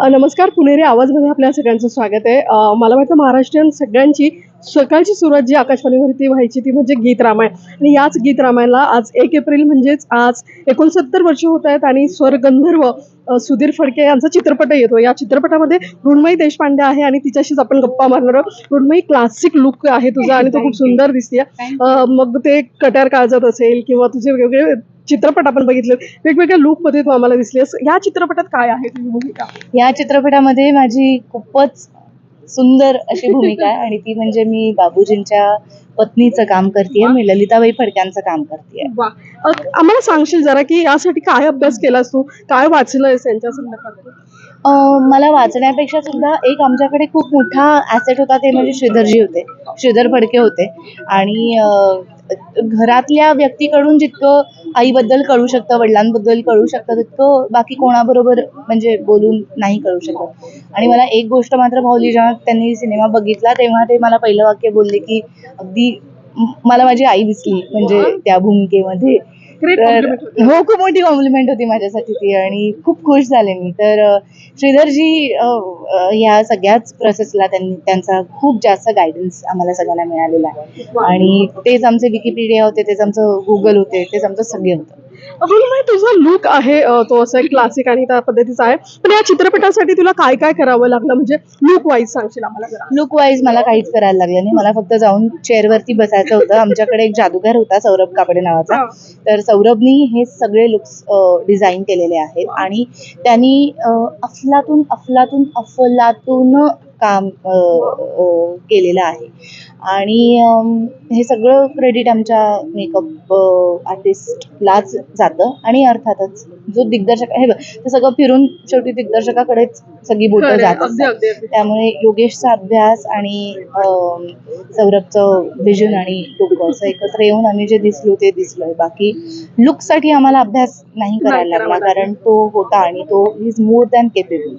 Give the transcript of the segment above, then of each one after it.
नमस्कार पुणेरी आवाजमध्ये आपल्या सगळ्यांचं स्वागत आहे. मला वाटतं महाराष्ट्रीयन सगळ्यांची सकाळची सुरुवात जी आकाशवाणीवरती व्हायची ती म्हणजे गीत रामायण. आणि याच गीत रामायणला आज एक एप्रिल म्हणजेच आज एकोणसत्तर वर्ष होत आहेत आणि स्वर गंधर्व अ, सुधीर फडके यांचा चित्रपट येतो. या चित्रपटामध्ये मृण्मयी देशपांडे आहे आणि तिच्याशीच आपण गप्पा मारणार आहोत. क्लासिक लुक आहे तुझा आणि तो खूप सुंदर दिसते मग ते कट्यार काळजात असेल किंवा तुझे वेगवेगळे चित्रपट आपण बघितले. वेगवेगळ्या लुकमध्ये तू आम्हाला दिसलीस या चित्रपटात काय आहे तुझी भूमिका? या चित्रपटामध्ये माझी खूपच सुंदर अशी भूमिका आहे. आणि ती म्हणजे मी बाबूजींच्या पत्नीचं काम करते मी ललिताबाई फडक्यांचं काम करते आम्हाला सांगशील जरा की यासाठी काय अभ्यास केलास तू? काय वाचलंयस यांच्या संदर्भात? मला वाचण्यापेक्षा सुद्धा एक आमच्याकडे खूप मोठा ॲसेट होता ते म्हणजे श्रीधरजी होते. श्रीधर फडके होते. आणि घरातल्या व्यक्तीकडून जितकं आईबद्दल कळू शकतं वडिलांबद्दल कळू शकतं तितकं बाकी कोणाबरोबर म्हणजे बोलून नाही कळू शकत. आणि मला एक गोष्ट मात्र भावली जेव्हा त्यांनी सिनेमा बघितला तेव्हा ते मला पहिलं वाक्य बोलले की अगदी मला माझी आई दिसली म्हणजे त्या भूमिकेमध्ये. तर. हो खूप मोठी कॉम्प्लिमेंट होती माझ्यासाठी ती आणि खूप खुश झाले मी. तर श्रीधरजी ह्या सगळ्याच प्रोसेसला त्यांनी त्यांचा खूप जास्त गायडन्स आम्हाला सगळ्यांना मिळालेला आहे. आणि तेच आमचे विकिपीडिया होते तेच आमचं गुगल होते तेच आमचं सगळे होतं. अरुणमय तुझा लुक आहे तो असा क्लासिक आणि त्या पद्धतीचा आहे. पण या चित्रपटासाठी तुला काय काय करावं लागलं? म्हणजे लुक वाईज सांगशील आम्हाला लुक वाईज मला काहीच करायला लागलं नाही. मला फक्त जाऊन चेअरवरती बसायचं होतं. आमच्याकडे एक जादूगार होता सौरभ कापडे नावाचा. तर सौरभनी हे सगळे लुक्स डिझाईन केलेले आहेत. आणि त्यांनी अफलातून अफलातून अफलातून काम केलेलं आहे. आणि हे सगळं क्रेडिट आमच्या मेकअप आर्टिस्टलाच जातं आणि अर्थातच जो दिग्दर्शक हे बघ, ते सगळं फिरून शेवटी दिग्दर्शकाकडेच सगळी बोटं जात त्यामुळे योगेशचा अभ्यास आणि सौरभचं विजन आणि डोकं असं एकत्र येऊन आम्ही जे दिसलो ते दिसलोय. बाकी लुकसाठी आम्हाला अभ्यास नाही करायला लागला कारण तो होता आणि तो is more than capable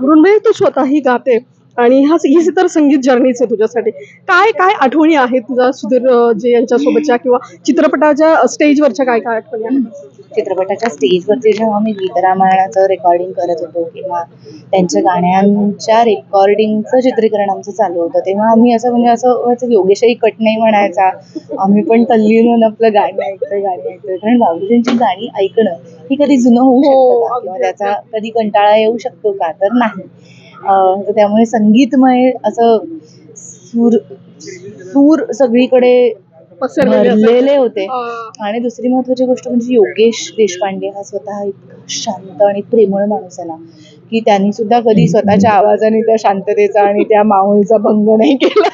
Mrinmayi तू स्वतःही गाते आणि हा ही तर संगीत जर्नीच आहे तुझ्यासाठी. काय काय आठवणी आहेत तुझ्या सुधीर जे यांच्यासोबतच्या किंवा चित्रपटाच्या स्टेजवरच्या काय काय आठवणी आहेत? चित्रपटाच्या स्टेजवरती जेव्हा मी गीत रामायणाचं रेकॉर्डिंग करत होतो किंवा त्यांच्या गाण्यांच्या रेकॉर्डिंगचं चित्रीकरण आमचं चालू होतं तेव्हा आम्ही असं म्हणजे असं योगेशही कट नाही म्हणायचा. आम्ही पण तल्लीन होऊन आपलं गाणी ऐकतोय गाणी ऐकतोय. कारण बाबूजींची गाणी ऐकणं ही कधी जुनं होऊ हो, शकतं का? किंवा त्याचा कधी कंटाळा येऊ शकतो का? तर नाही. त्यामुळे संगीतमय असं सूर सूर सगळीकडे पसरलेले. भरलेले होते. आणि दुसरी महत्वाची गोष्ट म्हणजे योगेश देशपांडे हा स्वतः इतका शांत आणि प्रेमळ माणूस आहे ना की त्यांनी सुद्धा कधी स्वतःच्या आवाजाने त्या शांततेचा आणि त्या माहोलचा भंग नाही केला.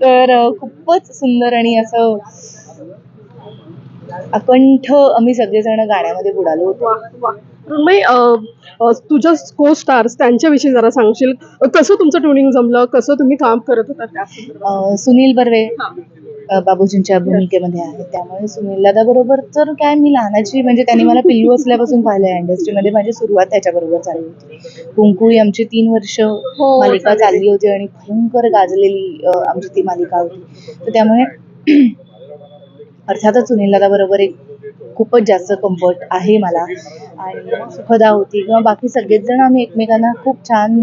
तर खूपच सुंदर आणि असं अकंठ आम्ही सगळेजण गाण्यामध्ये बुडालो होतो. तुझ्या को स्टार्स त्यांच्याविषयी जरा सांगशील. कसं तुमचं ट्युनिंग जमलं? कसं तुम्ही काम करत होता त्या सुनील बर्वे बाबूजींच्या भूमिकेमध्ये आहे. त्यामुळे सुनील दादा बरोबर तर काय मी लहानाची म्हणजे त्यांनी मला पिल्लू असल्यापासून पाहिलं या इंडस्ट्रीमध्ये माझी सुरुवात त्याच्याबरोबर झाली होती. कुंकू ही आमची तीन वर्ष हो, मालिका चालेल. चालली होती आणि भयंकर गाजलेली आमची ती मालिका होती. तर त्यामुळे अर्थातच सुनील दादा बरोबर एक खूपच जास्त कम्फर्ट आहे मला. आणि सुखदा होती. किंवा बाकी सगळेच जण आम्ही एकमेकांना खूप छान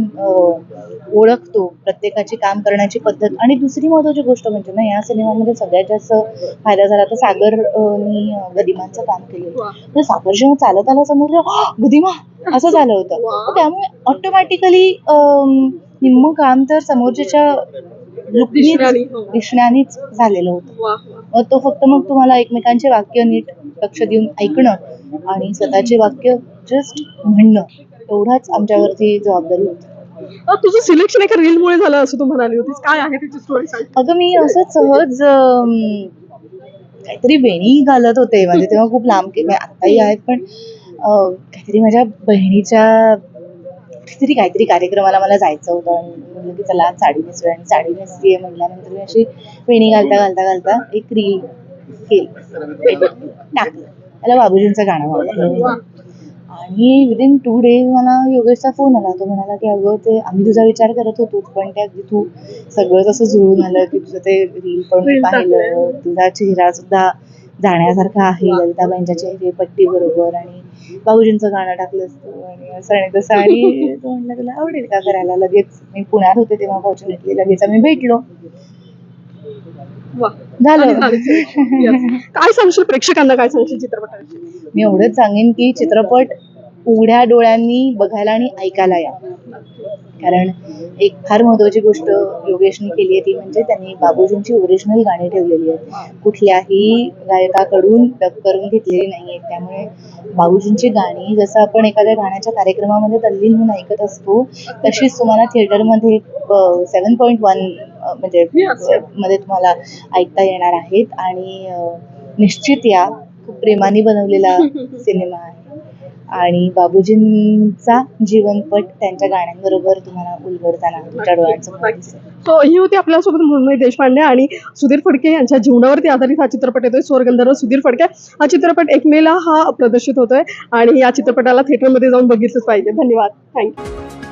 ओळखतो. प्रत्येकाची काम करण्याची पद्धत. आणि दुसरी महत्वाची गोष्ट म्हणजे ना या सिनेमामध्ये सगळ्यात जास्त फायदा झाला तर सागर अ, नी अ, गदिमांचं काम केलं. तर सागर जेव्हा चालत आला समोर जेव्हा, "आह, गदिमा असं झालं होतं. त्यामुळे ऑटोमॅटिकली निम्म काम तर समोरच्याच्या दिसण्याने, हो. दिसण्यानेच झालेलं होतं. मग तो फक्त मग तुम्हाला एकमेकांचे वाक्य नीट लक्ष देऊन ऐकणं आणि स्वतःचे वाक्य जस्ट म्हणणं एवढाच आमच्यावरती जबाबदारी होती. तुझं सिलेक्शन एका रील मुळे झालं असं तू म्हणाली होतीस. काय आहे त्याची स्टोरी अगं मी असंच सहज काहीतरी वेणी घालत होते. म्हणजे तेव्हा खूप लांब म्हणजे आत्ताही आहेत पण काहीतरी माझ्या बहिणीच्या कुठेतरी काहीतरी कार्यक्रमाला मला जायचं होतं आणि म्हणलं की चला साडी नेसूया. आणि साडी नेसली आहे म्हटल्यानंतर मी अशी वेणी घालता घालता घालता एक रील केली. टाकलं. त्याला बाबूजींचं गाणं आवडलं. आणि विदिन टू डेज मला योगेशचा फोन आला. तो म्हणाला की अगं ते आम्ही तुझा विचार करत होतो पण त्या अगदी तू सगळं तसं जुळून आलं की तुझं ते रील पण पाहिलं. तुझा चेहरा सुद्धा जाण्यासारखं आहे. ललिताबाईंच्या चेहरे पट्टी बरोबर आणि बाबूजींचं गाणं टाकलं असतं. आणि असं आणि तसं आणि तो म्हणला तुला आवडेल का करायला? लगेच मी पुण्यात होते तेव्हा फॉर्च्युनेटली लगेच आम्ही भेटलो. झालं. काय सांगशील प्रेक्षकांना काय सांगशील चित्रपटाविषयी? मी एवढंच सांगेन की चित्रपट उघड्या डोळ्यांनी बघायला आणि ऐकायला या. कारण एक फार महत्वाची गोष्ट योगेशने केली आहे ती म्हणजे त्यांनी बाबूजींची ओरिजिनल गाणी ठेवलेली आहेत. कुठल्याही गायकाकडून डब करून घेतलेली नाही आहेत. त्यामुळे बाबूजींची गाणी जसं आपण एखाद्या गाण्याच्या कार्यक्रमामध्ये तल्लीन म्हणून ऐकत असतो तशीच तुम्हाला थिएटरमध्ये सेवन पॉईंट वन म्हणजे मध्ये तुम्हाला ऐकता येणार आहेत. आणि निश्चित या खूप प्रेमाने बनवलेला सिनेमा आहे. आणि बाबूजींचा जीवनपट त्यांच्या गाण्यांबरोबर तुम्हाला उलगडताना तुमच्या डोळ्यांसमोर दिसेल सो ही होती आपल्यासोबत मृण्मयी देशपांडे आणि सुधीर फडके यांच्या जीवनावरती आधारित हा चित्रपट येतोय स्वर्गंधर्व सुधीर फडके. हा चित्रपट एक मेला हा प्रदर्शित होतोय आणि या चित्रपटाला थिएटरमध्ये जाऊन बघितलंच पाहिजे. धन्यवाद. थँक्यू